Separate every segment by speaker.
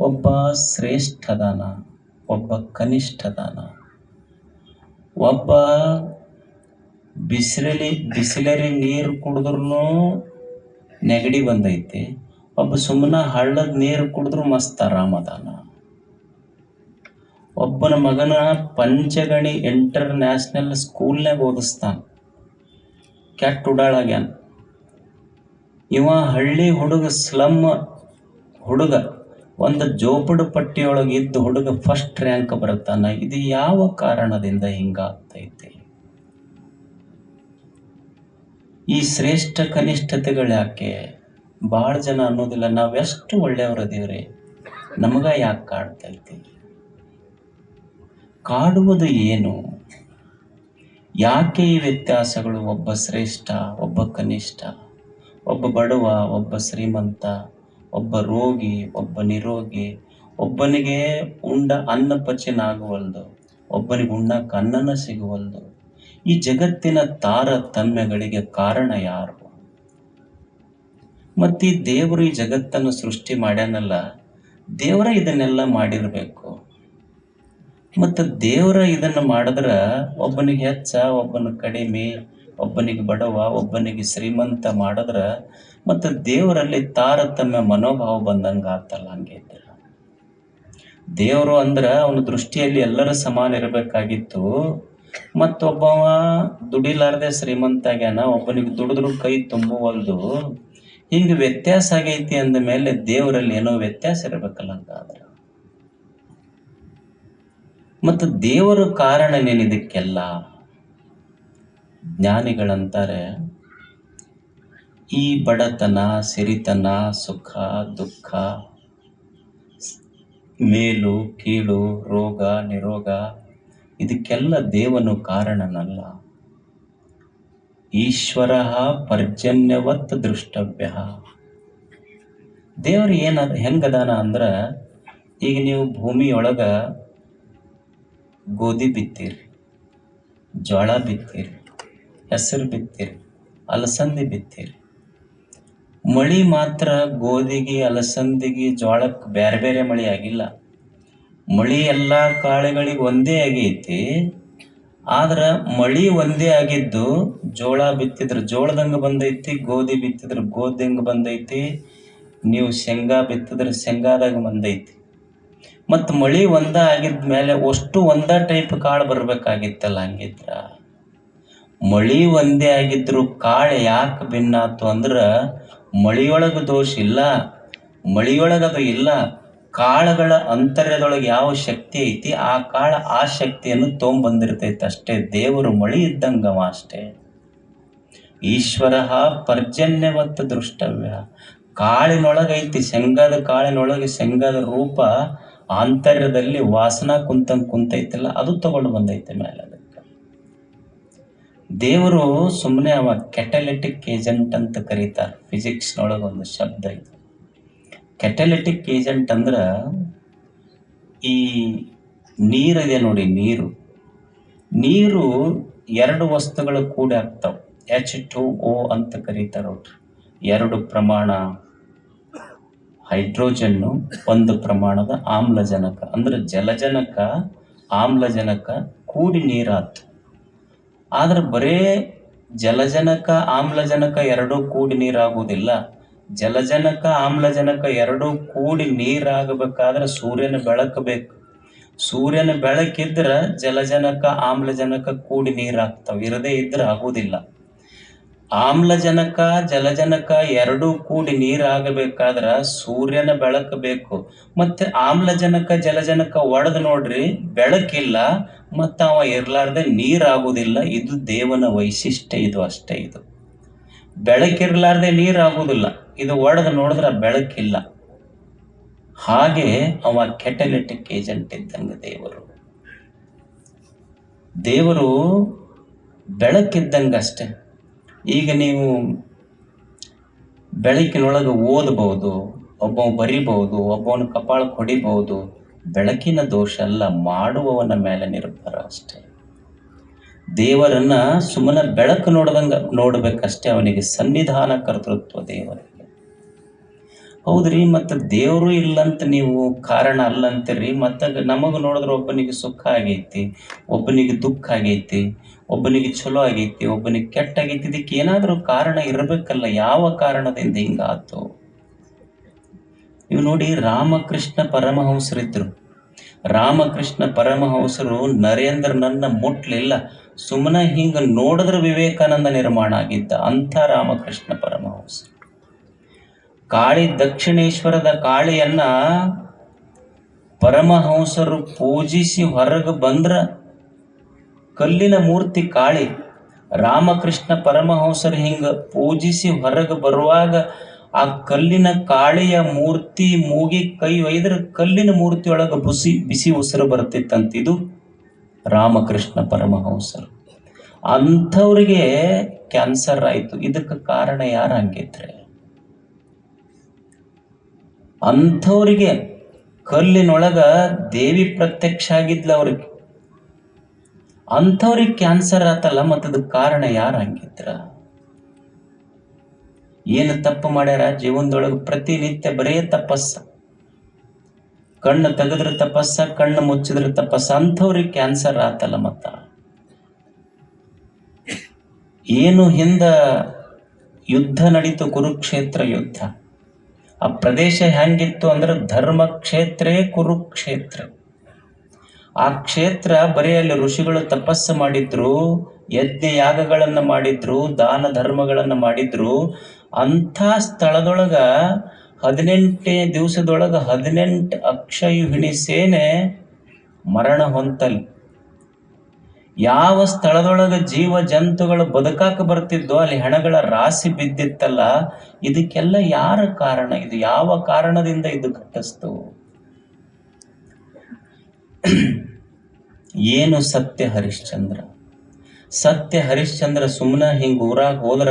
Speaker 1: ಒಬ್ಬ ಶ್ರೇಷ್ಠ ದಾನ ಒಬ್ಬ ಕನಿಷ್ಠ ದಾನ ಒಬ್ಬ ಬಿಸಿಲಲ್ಲಿ, ಬಿಸಿಲರಿ ನೀರು ಕುಡಿದ್ರೂ ನೆಗಡಿ ಬಂದೈತಿ. ಒಬ್ಬ ಸುಮ್ಮನೆ ಹಳ್ಳದ ನೀರು ಕುಡಿದ್ರು ಮಸ್ತ್ ಆರಾಮದಾನ. ಒಬ್ಬನ ಮಗನ ಪಂಚಗಣಿ ಇಂಟರ್ನ್ಯಾಷನಲ್ ಸ್ಕೂಲ್ನಾಗ ಓದಿಸ್ತಾನ. ಕೆಟ್ಟ ಉಡಾಳಾಗ್ಯಾನ ಇವ ಹಳ್ಳಿ ಹುಡುಗ, ಸ್ಲಮ್ ಹುಡುಗ. ಒಂದು ಜೋಪಡು ಪಟ್ಟಿಯೊಳಗೆ ಇದ್ದು ಹುಡುಗ ಫಸ್ಟ್ ರ್ಯಾಂಕ್ ಬರುತ್ತಾನ. ಇದು ಯಾವ ಕಾರಣದಿಂದ ಹಿಂಗಾಗ್ತೈತಿ? ಈ ಶ್ರೇಷ್ಠ ಕನಿಷ್ಠತೆಗಳು ಯಾಕೆ? ಭಾಳ ಜನ ಅನ್ನೋದಿಲ್ಲ. ನಾವೆಷ್ಟು ಒಳ್ಳೆಯವರದೀವ್ರಿ ನಮಗ ಯಾಕೆ ಕಾಡ್ತೈತಿ ಕಾಡುವುದು ಏನು? ಯಾಕೆ ಈ ವ್ಯತ್ಯಾಸಗಳು? ಒಬ್ಬ ಶ್ರೇಷ್ಠ, ಒಬ್ಬ ಕನಿಷ್ಠ, ಒಬ್ಬ ಬಡವ, ಒಬ್ಬ ಶ್ರೀಮಂತ? ಒಬ್ಬ ರೋಗಿ, ಒಬ್ಬ ನಿರೋಗಿ, ಒಬ್ಬನಿಗೆ ಉಂಡ ಅನ್ನ ಪಚನ ಆಗುವಲ್ದು ಒಬ್ಬನಿಗೆ ಉಣ್ಣಕ್ಕೆ ಅನ್ನನ ಸಿಗುವಲ್ದು. ಈ ಜಗತ್ತಿನ ತಾರತಮ್ಯಗಳಿಗೆ ಕಾರಣ ಯಾರು? ಮತ್ತು ಈ ದೇವರು ಈ ಜಗತ್ತನ್ನು ಸೃಷ್ಟಿ ಮಾಡ್ಯಾನಲ್ಲ, ದೇವರ ಇದನ್ನೆಲ್ಲ ಮಾಡಿರಬೇಕು. ಮತ್ತು ದೇವರ ಇದನ್ನು ಮಾಡಿದ್ರೆ ಒಬ್ಬನಿಗೆ ಹೆಚ್ಚ, ಒಬ್ಬನ ಕಡಿಮೆ, ಒಬ್ಬನಿಗೆ ಬಡವ, ಒಬ್ಬನಿಗೆ ಶ್ರೀಮಂತ ಮಾಡಿದ್ರೆ ಮತ್ತು ದೇವರಲ್ಲಿ ತಾರತಮ್ಯ ಮನೋಭಾವ ಬಂದಂಗೆ ಆತಲ್ಲ ಇದ್ದಿಲ್ಲ ದೇವರು ಅಂದ್ರೆ ಅವನ ದೃಷ್ಟಿಯಲ್ಲಿ ಎಲ್ಲರೂ ಸಮಾನ ಇರಬೇಕಾಗಿತ್ತು. ಮತ್ತೊಬ್ಬವ ದುಡಿಲಾರ್ದೆ ಶ್ರೀಮಂತ ಆಗ್ಯಾನ, ಒಬ್ಬನಿಗೆ ದುಡಿದ್ರು ಕೈ ತುಂಬುವಲ್ದು ಹಿಂಗೆ ವ್ಯತ್ಯಾಸ ಆಗೈತಿ ಅಂದ ಮೇಲೆ ದೇವರಲ್ಲಿ ಏನೋ ವ್ಯತ್ಯಾಸ ಇರಬೇಕಲ್ಲ ಹಂಗಾದ್ರೆ ಮತ್ತು ದೇವರು ಕಾರಣನೇನು ಇದಕ್ಕೆಲ್ಲ? ಜ್ಞಾನಿಗಳಂತಾರೆ ಈ ಬಡತನ, ಸಿರಿತನ, ಸುಖ, ದುಃಖ, ಮೇಲು, ಕೀಳು, ರೋಗ, ನಿರೋಗ, ಇದಕ್ಕೆಲ್ಲ ದೇವನು ಕಾರಣನಲ್ಲ. ಈಶ್ವರ ಪರ್ಜನ್ಯವತ್ ದೃಷ್ಟವ್ಯ. ದೇವರು ಏನ, ಹೆಂಗದಾನ ಅಂದ್ರೆ, ಈಗ ನೀವು ಭೂಮಿಯೊಳಗ ಗೋಧಿ ಬಿತ್ತೀರಿ ಜೋಳ ಬಿತ್ತೀರಿ, ಹೆಸರು ಬಿತ್ತೀರಿ, ಅಲಸಂದಿ ಬಿತ್ತೀರಿ ಮಳಿ ಮಾತ್ರ ಗೋಧಿಗೆ, ಅಲಸಂದಿಗೆ ಜೋಳಕ್ಕೆ ಬ್ಯಾರೆ ಬೇರೆ ಮಳಿ ಆಗಿಲ್ಲ. ಮಳಿ ಎಲ್ಲ ಕಾಳುಗಳಿಗೆ ಒಂದೇ ಆಗೈತಿ. ಆದ್ರೆ ಮಳಿ ಒಂದೇ ಆಗಿದ್ದು ಜೋಳ ಬಿತ್ತಿದ್ರೆ ಜೋಳದಂಗೆ ಬಂದೈತಿ, ಗೋಧಿ ಬಿತ್ತಿದ್ರೆ ಗೋಧಿಂಗೆ ಬಂದೈತಿ, ನೀವು ಶೇಂಗಾ ಬಿತ್ತಿದ್ರೆ ಶೇಂಗಾದಾಗ ಬಂದೈತಿ. ಮತ್ತು ಮಳಿ ಒಂದ ಆಗಿದ ಮೇಲೆ ಅಷ್ಟು ಒಂದ ಟೈಪ್ ಕಾಳು ಬರಬೇಕಾಗಿತ್ತಲ್ಲ ಹಂಗಿದ್ರ. ಮಳಿ ಒಂದೇ ಆಗಿದ್ರು ಕಾಳು ಯಾಕೆ ಭಿನ್ನಾತು ಅಂದ್ರೆ ಮಳಿಯೊಳಗೆ ದೋಷ ಇಲ್ಲ ಮಳಿಯೊಳಗೆ ಅದು ಇಲ್ಲ, ಕಾಳಗಳ ಅಂತರ್ಯದೊಳಗೆ ಯಾವ ಶಕ್ತಿ ಐತಿ, ಆ ಕಾಳ ಆ ಶಕ್ತಿಯನ್ನು ತೊಗೊಂಬಂದಿರ್ತೈತೆ ಅಷ್ಟೇ, ದೇವರು ಮಳಿ ಇದ್ದಂಗವ ಅಷ್ಟೇ. ಈಶ್ವರ ಪರ್ಜನ್ಯವತ್ತ ದೃಷ್ಟವ್ಯ. ಕಾಳಿನೊಳಗೈತಿ ಶೇಂಗಾದ ಕಾಳಿನೊಳಗೆ ಶೇಂಗಾದ ರೂಪ, ಆಂತರ್ಯದಲ್ಲಿ ವಾಸನ ಕುಂತಂಗೆ ಕುಂತೈತಲ್ಲ, ಅದು ತಗೊಂಡು ಬಂದೈತೆ ಮೇಲೆ ದೇವರು ಸುಮ್ಮನೆ ಅವ ಕೆಟಲೆಟಿಕ್ ಏಜೆಂಟ್ ಅಂತ ಕರೀತಾರೆ. ಫಿಸಿಕ್ಸ್ನೊಳಗೆ ಒಂದು ಶಬ್ದ ಇದು ಕೆಟಲೆಟಿಕ್ ಏಜೆಂಟ್ ಅಂದ್ರೆ ಈ ನೀರಿದೆ ನೋಡಿ, ನೀರು. ನೀರು ಎರಡು ವಸ್ತುಗಳು ಕೂಡಿ ಆಗ್ತಾವೆ. ಎಚ್ ಟು ಓ ಅಂತ ಕರೀತಾರೆ ಎರಡು ಪ್ರಮಾಣ ಹೈಡ್ರೋಜನ್ನು, ಒಂದು ಪ್ರಮಾಣದ ಆಮ್ಲಜನಕ. ಅಂದ್ರೆ ಜಲಜನಕ, ಆಮ್ಲಜನಕ ಕೂಡಿ ನೀರಾತು. ಆದ್ರೆ ಬರೇ ಜಲಜನಕ, ಆಮ್ಲಜನಕ ಎರಡೂ ಕೂಡಿ ನೀರಾಗುವುದಿಲ್ಲ. ಜಲಜನಕ, ಆಮ್ಲಜನಕ ಎರಡೂ ಕೂಡಿ ನೀರಾಗಬೇಕಾದ್ರೆ ಸೂರ್ಯನ ಬೆಳಕು ಬೇಕು. ಸೂರ್ಯನ ಬೆಳಕಿದ್ರೆ ಜಲಜನಕ, ಆಮ್ಲಜನಕ ಕೂಡಿ ನೀರಾಗ್ತವೆ. ಇರದೇ ಇದ್ರೆ ಆಗುವುದಿಲ್ಲ. ಆಮ್ಲಜನಕ, ಜಲಜನಕ ಎರಡೂ ಕೂಡಿ ನೀರಾಗಬೇಕಾದ್ರೆ ಸೂರ್ಯನ ಬೆಳಕು ಬೇಕು. ಮತ್ತೆ ಆಮ್ಲಜನಕ, ಜಲಜನಕ ಒಡೆದು ನೋಡ್ರಿ, ಬೆಳಕಿಲ್ಲ ಮತ್ತು ಅವ ಇರಲಾರ್ದೆ ನೀರಾಗೋದಿಲ್ಲ ಇದು ದೇವನ ವೈಶಿಷ್ಟ್ಯ, ಇದು ಅಷ್ಟೇ ಇದು. ಬೆಳಕಿರಲಾರ್ದೆ ನೀರಾಗೋದಿಲ್ಲ ಇದು ಒಡೆದು ನೋಡಿದ್ರೆ ಬೆಳಕಿಲ್ಲ. ಹಾಗೆ ಅವ ಕೆಟಲಿಟಿಕ್ ಏಜೆಂಟ್ ಇದ್ದಂಗೆ ದೇವರು. ದೇವರು ಬೆಳಕಿದ್ದಂಗೆ ಅಷ್ಟೇ. ಈಗ ನೀವು ಬೆಳಕಿನೊಳಗೆ ಓದಬಹುದು, ಒಬ್ಬ ಬರಿಬಹುದು, ಒಬ್ಬವನ ಕಪಾಳ ಹೊಡಿಬಹುದು ಬೆಳಕಿನ ದೋಷ ಅಲ್ಲ, ಮಾಡುವವನ ಮೇಲೆ ನಿರ್ಭರ ಅಷ್ಟೇ. ದೇವರನ್ನ ಸುಮ್ಮನೆ ಬೆಳಕು ನೋಡ್ದಂಗೆ, ನೋಡ್ಬೇಕಷ್ಟೇ ಅವನಿಗೆ ಸನ್ನಿಧಾನ ಕರ್ತೃತ್ವ ದೇವರಿಗೆ. ಹೌದ್ರಿ, ಮತ್ತು ದೇವರು ಇಲ್ಲಂತ ನೀವು ಕಾರಣ ಅಲ್ಲಂತೀರಿ ಮತ್ತು ನಮಗೆ ನೋಡಿದ್ರೆ ಒಬ್ಬನಿಗೆ ಸುಖ ಆಗೈತಿ, ಒಬ್ಬನಿಗೆ ದುಃಖ ಆಗೈತಿ, ಒಬ್ಬನಿಗೆ ಚಲೋ ಆಗೈತಿ, ಒಬ್ಬನಿಗೆ ಕೆಟ್ಟ ಆಗೈತಿ, ಇದಕ್ಕೆ ಏನಾದರೂ ಕಾರಣ ಇರಬೇಕಲ್ಲ, ಯಾವ ಕಾರಣದಿಂದ ಹಿಂಗಾತು ಇವು ನೋಡಿ ರಾಮಕೃಷ್ಣ ಪರಮಹಂಸರಿದ್ರು. ರಾಮಕೃಷ್ಣ ಪರಮಹಂಸರು ನರೇಂದ್ರನನ್ನ ಮುಟ್ಲಿಲ್ಲ. ಸುಮ್ಮನೆ ಹಿಂಗ ನೋಡಿದ್ರೆ ವಿವೇಕಾನಂದ ನಿರ್ಮಾಣ ಆಗಿದ್ದ ಅಂಥ ರಾಮಕೃಷ್ಣ ಪರಮಹಂಸ. ಕಾಳಿ ದಕ್ಷಿಣೇಶ್ವರದ ಕಾಳಿಯನ್ನ ಪರಮಹಂಸರು ಪೂಜಿಸಿ ಹೊರಗೆ ಬಂದ್ರ ಕಲ್ಲಿನ ಮೂರ್ತಿ ಕಾಳಿ. ರಾಮಕೃಷ್ಣ ಪರಮಹಂಸರು ಹಿಂಗ ಪೂಜಿಸಿ ಹೊರಗೆ ಬರುವಾಗ ಆ ಕಲ್ಲಿನ ಕಾಳಿಯ ಮೂರ್ತಿ ಮೂಗಿ ಕೈ ಒಯ್ದ್ರೆ ಕಲ್ಲಿನ ಮೂರ್ತಿಯೊಳಗೆ ಬಿಸಿ, ಬುಸಿ ಉಸಿರು ಬರ್ತಿತ್ತಂತ ಇದು ರಾಮಕೃಷ್ಣ ಪರಮಹಂಸರು. ಅಂಥವ್ರಿಗೆ ಕ್ಯಾನ್ಸರ್ ಆಯಿತು. ಇದಕ್ಕೆ ಕಾರಣ ಯಾರು ಹಂಗಿದ್ರೆ? ಅಂಥವ್ರಿಗೆ ಕಲ್ಲಿನೊಳಗ ದೇವಿ ಪ್ರತ್ಯಕ್ಷ ಆಗಿದ್ಲ ಅವ್ರಿಗೆ. ಅಂಥವ್ರಿಗೆ ಕ್ಯಾನ್ಸರ್ ಆತಲ್ಲ ಮತ್ತದಕ್ಕೆ ಕಾರಣ ಯಾರು ಹಂಗಿದ್ರ? ಏನು ತಪ್ಪು ಮಾಡ್ಯಾರ? ಜೀವನದೊಳಗೆ ಪ್ರತಿನಿತ್ಯ ಬರೇ ತಪಸ್ಸ. ಕಣ್ಣು ತೆಗೆದ್ರೆ ತಪಸ್ಸ, ಕಣ್ಣು ಮುಚ್ಚಿದ್ರೆ ತಪಸ್ಸ. ಅಂಥವ್ರಿಗೆ ಕ್ಯಾನ್ಸರ್ ಆತಲ್ಲ ಮತ್ತ. ಏನು ಹಿಂದ ಯುದ್ಧ ನಡೀತು, ಕುರುಕ್ಷೇತ್ರ ಯುದ್ಧ. ಆ ಪ್ರದೇಶ ಹೆಂಗಿತ್ತು ಅಂದ್ರೆ ಧರ್ಮ ಕ್ಷೇತ್ರೇ ಕುರುಕ್ಷೇತ್ರ. ಆ ಕ್ಷೇತ್ರ ಬರೀ ಅಲ್ಲಿ ಋಷಿಗಳು ತಪಸ್ಸು ಮಾಡಿದ್ರು ಯಜ್ಞ ಯಾಗಗಳನ್ನು ಮಾಡಿದ್ರು, ದಾನ ಧರ್ಮಗಳನ್ನು ಮಾಡಿದ್ರು. ಅಂಥ ಸ್ಥಳದೊಳಗ ಹದಿನೆಂಟನೇ ದಿವಸದೊಳಗ ಹದಿನೆಂಟು ಅಕ್ಷಯುಹಿಣಿ ಸೇನೆ ಮರಣ ಹೊಂತಲಿ. ಯಾವ ಸ್ಥಳದೊಳಗ ಜೀವ ಜಂತುಗಳು ಬದುಕಾಕ ಬರ್ತಿದ್ದೋ ಅಲ್ಲಿ ಹೆಣಗಳ ರಾಶಿ ಬಿದ್ದಿತ್ತಲ್ಲ, ಇದಕ್ಕೆಲ್ಲ ಯಾರ ಕಾರಣ? ಇದು ಯಾವ ಕಾರಣದಿಂದ ಇದು ಘಟಿಸ್ತು? ಏನು ಸತ್ಯ ಹರಿಶ್ಚಂದ್ರ? ಸತ್ಯ ಹರಿಶ್ಚಂದ್ರ ಸುಮ್ಮನೆ ಹಿಂಗೆ ಊರಾಗ ಹೋದ್ರ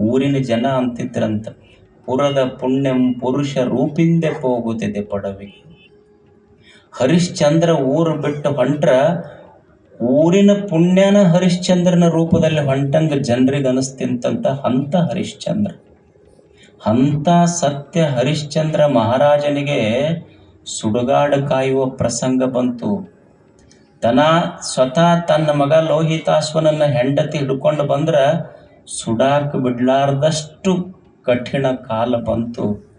Speaker 1: ಊರಿನ ಜನ ಅಂತಿದ್ರಂತ. ಪುರದ ಪುಣ್ಯಂ ಪುರುಷ ರೂಪಿಂದೆ ಹೋಗುತ್ತಿದೆ ಪಡವಿ. ಹರಿಶ್ಚಂದ್ರ ಊರು ಬಿಟ್ಟು ಹೊಂಟ್ರ, ಊರಿನ ಪುಣ್ಯನ ಹರಿಶ್ಚಂದ್ರನ ರೂಪದಲ್ಲಿ ಹೊಂಟಂಗ ಜನರಿಗೆ ಅನಿಸ್ತಿಂತಂತ ಹಂತ ಹರಿಶ್ಚಂದ್ರ. ಹಂತ ಸತ್ಯ ಹರಿಶ್ಚಂದ್ರ ಮಹಾರಾಜನಿಗೆ ಸುಡುಗಾಡು ಕಾಯುವ ಪ್ರಸಂಗ ಬಂತು. ತನ ಸ್ವತಃ ತನ್ನ ಮಗ ಲೋಹಿತಾಶ್ವನನ್ನ ಹೆಂಡತಿ ಹಿಡ್ಕೊಂಡು ಬಂದ್ರ ಸುಡಾಕ ಬಿಡ್ಲಾರ್ದಷ್ಟು ಕಠಿಣ ಕಾಲ ಬಂತು.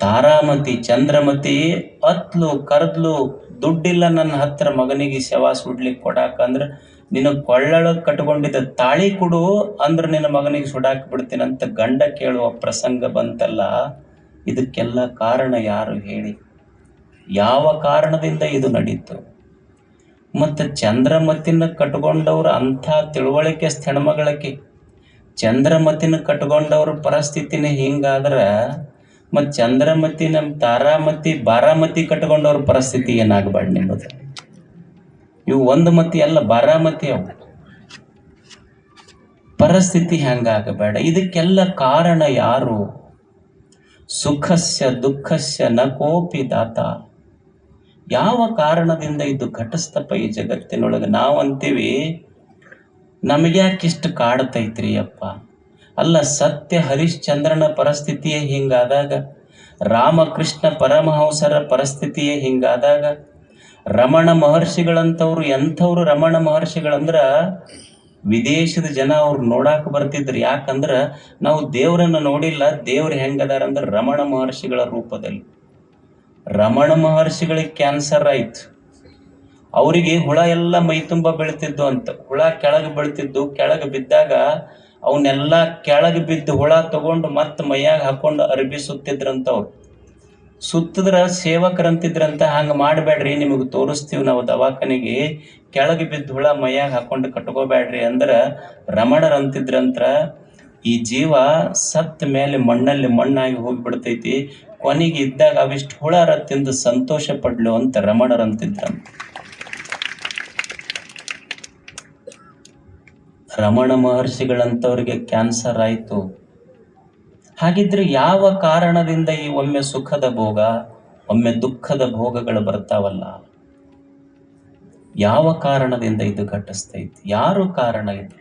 Speaker 1: ತಾರಾಮತಿ, ಚಂದ್ರಮತಿ, ಅತ್ಲು, ಕರ್ದ್ಲು, ದುಡ್ಡಿಲ್ಲ ನನ್ನ ಹತ್ರ ಮಗನಿಗೆ ಶವ ಸುಡ್ಲಿಕ್ಕೆ ಕೊಡಾಕ ಅಂದ್ರೆ ನಿನ್ನ ಕೊಳ್ಳೊಳಗೆ ಕಟ್ಕೊಂಡಿದ್ದ ತಾಳಿ ಕೊಡು ಅಂದ್ರೆ ನಿನ್ನ ಮಗನಿಗೆ ಸುಡಾಕ್ ಬಿಡ್ತೀನಂತ ಗಂಡ ಕೇಳುವ ಪ್ರಸಂಗ ಬಂತಲ್ಲ. ಇದಕ್ಕೆಲ್ಲ ಕಾರಣ ಯಾರು ಹೇಳಿ? ಯಾವ ಕಾರಣದಿಂದ ಇದು ನಡೀತು? ಮತ್ತು ಚಂದ್ರಮತಿನ ಕಟ್ಕೊಂಡವ್ರು ಅಂಥ ತಿಳುವಳಿಕೆ ಹೆಣ್ಮಗಳಕ್ಕೆ ಚಂದ್ರಮತಿನ ಕಟ್ಕೊಂಡವ್ರ ಪರಿಸ್ಥಿತಿನೇ ಹಿಂಗಾದ್ರೆ ಮತ್ತು ಚಂದ್ರಮತಿ ನಮ್ಮ ತಾರಾಮತಿ, ಬಾರಾಮತಿ ಕಟ್ಕೊಂಡವ್ರ ಪರಿಸ್ಥಿತಿ ಏನಾಗಬಾರ್ದು ನಿಮ್ಮದು? ಇವು ಒಂದು ಮತಿ ಅಲ್ಲ, ಬಾರಾಮತಿ ಅವು. ಪರಿಸ್ಥಿತಿ ಹೆಂಗಾಗಬೇಡ ಇದಕ್ಕೆಲ್ಲ ಕಾರಣ ಯಾರು? ಸುಖಸ್ಯ, ದುಃಖಸ್ಯ, ನ ಕೋಪಿ ದಾತ. ಯಾವ ಕಾರಣದಿಂದ ಇದು ಘಟಿಸ್ತಪ್ಪ ಈ ಜಗತ್ತಿನೊಳಗೆ ನಾವು ಅಂತೀವಿ ನಮಗ್ಯಾಕಿಷ್ಟು ಕಾಡ್ತೈತ್ರಿ ಅಪ್ಪ? ಅಲ್ಲ ಸತ್ಯ ಹರಿಶ್ಚಂದ್ರನ ಪರಿಸ್ಥಿತಿಯೇ ಹಿಂಗಾದಾಗ, ರಾಮಕೃಷ್ಣ ಪರಮಹಂಸರ ಪರಿಸ್ಥಿತಿಯೇ ಹಿಂಗಾದಾಗ, ರಮಣ ಮಹರ್ಷಿಗಳಂಥವ್ರು ಎಂಥವ್ರು ರಮಣ ಮಹರ್ಷಿಗಳಂದ್ರ, ವಿದೇಶದ ಜನ ಅವ್ರು ನೋಡಾಕ ಬರ್ತಿದ್ರು. ಯಾಕಂದ್ರೆ ನಾವು ದೇವರನ್ನ ನೋಡಿಲ್ಲ, ದೇವ್ರು ಹೆಂಗದಾರ ಅಂದ್ರೆ ರಮಣ ಮಹರ್ಷಿಗಳ ರೂಪದಲ್ಲಿ. ರಮಣ ಮಹರ್ಷಿಗಳಿಗೆ ಕ್ಯಾನ್ಸರ್ ಆಯ್ತು. ಅವರಿಗೆ ಹುಳ ಎಲ್ಲ ಮೈ ತುಂಬ ಬೀಳ್ತಿದ್ದು ಅಂತ. ಹುಳ ಕೆಳಗೆ ಬೀಳ್ತಿದ್ದು, ಕೆಳಗೆ ಬಿದ್ದಾಗ ಅವನ್ನೆಲ್ಲ ಕೆಳಗೆ ಬಿದ್ದು ಹುಳ ತಗೊಂಡು ಮತ್ತೆ ಮೈಯಾಗ ಹಾಕೊಂಡು ಅರ್ಬಿ ಸುತ್ತಿದ್ರಂತ ಅವ್ರು. ಸುತ್ತಿದ್ರ ಸೇವಕರಂತಿದ್ರಂತ, ಹಂಗೆ ಮಾಡಬೇಡ್ರಿ, ನಿಮಗೆ ತೋರಿಸ್ತೀವಿ ನಾವು ದವಾಖಾನೆಗೆ. ಕೆಳಗೆ ಬಿದ್ದು ಹುಳ ಮೈಯಾಗ ಹಾಕೊಂಡು ಕಟ್ಕೋಬೇಡ್ರಿ ಅಂದ್ರೆ ರಮಣರಂತಿದ್ರಂತ್ರ. ಈ ಜೀವ ಸತ್ತ ಮೇಲೆ ಮಣ್ಣಲ್ಲಿ ಮಣ್ಣಾಗಿ ಹೋಗಿಬಿಡ್ತೈತಿ. ಕೊನೆಗೆ ಇದ್ದಾಗ ಅವಿಷ್ಟು ಹುಳಾರ ತಿಂದು ಸಂತೋಷ ಪಡ್ಲು ಅಂತ ರಮಣರಂತಿದ್ರಂತ ರಮಣ ಮಹರ್ಷಿಗಳಂಥವ್ರಿಗೆ ಕ್ಯಾನ್ಸರ್ ಆಯಿತು. ಹಾಗಿದ್ರೆ ಯಾವ ಕಾರಣದಿಂದ ಈ ಒಮ್ಮೆ ಸುಖದ ಭೋಗ, ಒಮ್ಮೆ ದುಃಖದ ಭೋಗಗಳು ಬರ್ತಾವಲ್ಲ? ಯಾವ ಕಾರಣದಿಂದ ಇದು ಘಟಿಸ್ತೈತಿ? ಯಾರು ಕಾರಣ ಇದು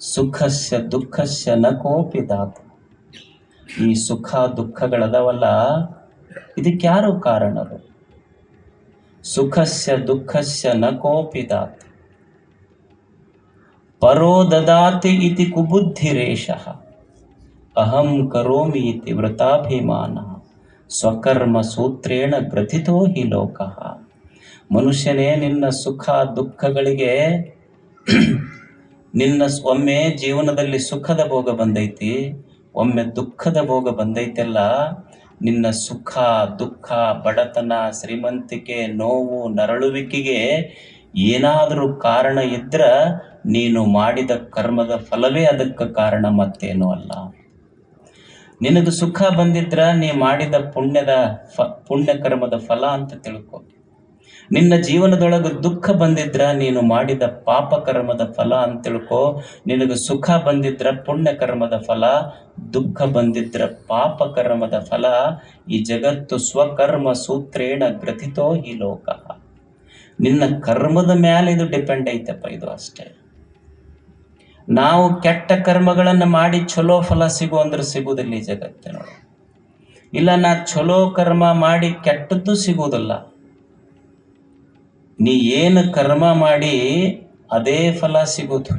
Speaker 1: ಸುಖಸ್ಯ ದುಃಖಸ್ಯ ನ ಕೋಪಿ ದಾತ. ಈ ಸುಖ ದುಃಖಗಳದವಲ್ಲ. ಇದಕ್ಕೆ ಯಾರು ಕಾರಣರು? ಸುಖಸ್ಯ ದುಃಖಸ್ಯ ನ ಕೋಪಿದಾತ್. ಪರೋ ದದಾತಿ ಇತಿ ಕುಬುದ್ಧಿರೇಶ ಅಹಂ ಕರೋಮಿ ಇತಿ ವೃತಾಭಿಮಾನ ಸ್ವಕರ್ಮ ಸೂತ್ರೇಣ ಗ್ರಥಿತೋ ಹಿ ಲೋಕಃ. ಮನುಷ್ಯನೇ ನಿನ್ನ ಸುಖ ದುಃಖಗಳಿಗೆ ನಿನ್ನ ಒಮ್ಮೆ ಜೀವನದಲ್ಲಿ ಸುಖದ ಭೋಗ ಬಂದೈತಿ. ಒಮ್ಮೆ ದುಃಖದ ಭೋಗ ಬಂದೈತೆಲ್ಲ, ನಿನ್ನ ಸುಖ, ದುಃಖ, ಬಡತನ, ಶ್ರೀಮಂತಿಕೆ, ನೋವು, ನರಳುವಿಕೆಗೆ ಏನಾದರೂ ಕಾರಣ ಇದ್ರ ನೀನು ಮಾಡಿದ ಕರ್ಮದ ಫಲವೇ ಅದಕ್ಕೆ ಕಾರಣ ಮತ್ತೇನು ಅಲ್ಲ. ನಿನಗೆ ಸುಖ ಬಂದಿದ್ರ ನೀ ಮಾಡಿದ ಪುಣ್ಯದ ಫ ಪುಣ್ಯ ಕರ್ಮದ ಫಲ ಅಂತ ತಿಳ್ಕೊ. ನಿನ್ನ ಜೀವನದೊಳಗೆ ದುಃಖ ಬಂದಿದ್ರ ನೀನು ಮಾಡಿದ ಪಾಪ ಕರ್ಮದ ಫಲ ಅಂತ ತಿಳ್ಕೋ. ನಿನಗೆ ಸುಖ ಬಂದಿದ್ರ ಪುಣ್ಯ ಕರ್ಮದ ಫಲ. ದುಃಖ ಬಂದಿದ್ರ ಪಾಪ ಕರ್ಮದ ಫಲ. ಈ ಜಗತ್ತು ಸ್ವಕರ್ಮ ಸೂತ್ರೇಣ ಗ್ರಥಿತೋ ಈ ಲೋಕ. ನಿನ್ನ ಕರ್ಮದ ಮೇಲೆ ಇದು ಡಿಪೆಂಡ್ ಐತಪ್ಪ ಇದು ಅಷ್ಟೇ. ನಾವು ಕೆಟ್ಟ ಕರ್ಮಗಳನ್ನು ಮಾಡಿ ಚಲೋ ಫಲ ಸಿಗು ಅಂದ್ರೆ ಸಿಗುವುದಿಲ್ಲ ಈ ಜಗತ್ತಿನೊಳಗೆ ಇಲ್ಲ ನಾ ಚಲೋ ಕರ್ಮ ಮಾಡಿ ಕೆಟ್ಟದ್ದು ಸಿಗುವುದಿಲ್ಲ ನೀ ಏನು ಕರ್ಮ ಮಾಡಿ ಅದೇ ಫಲ ಸಿಗೋದು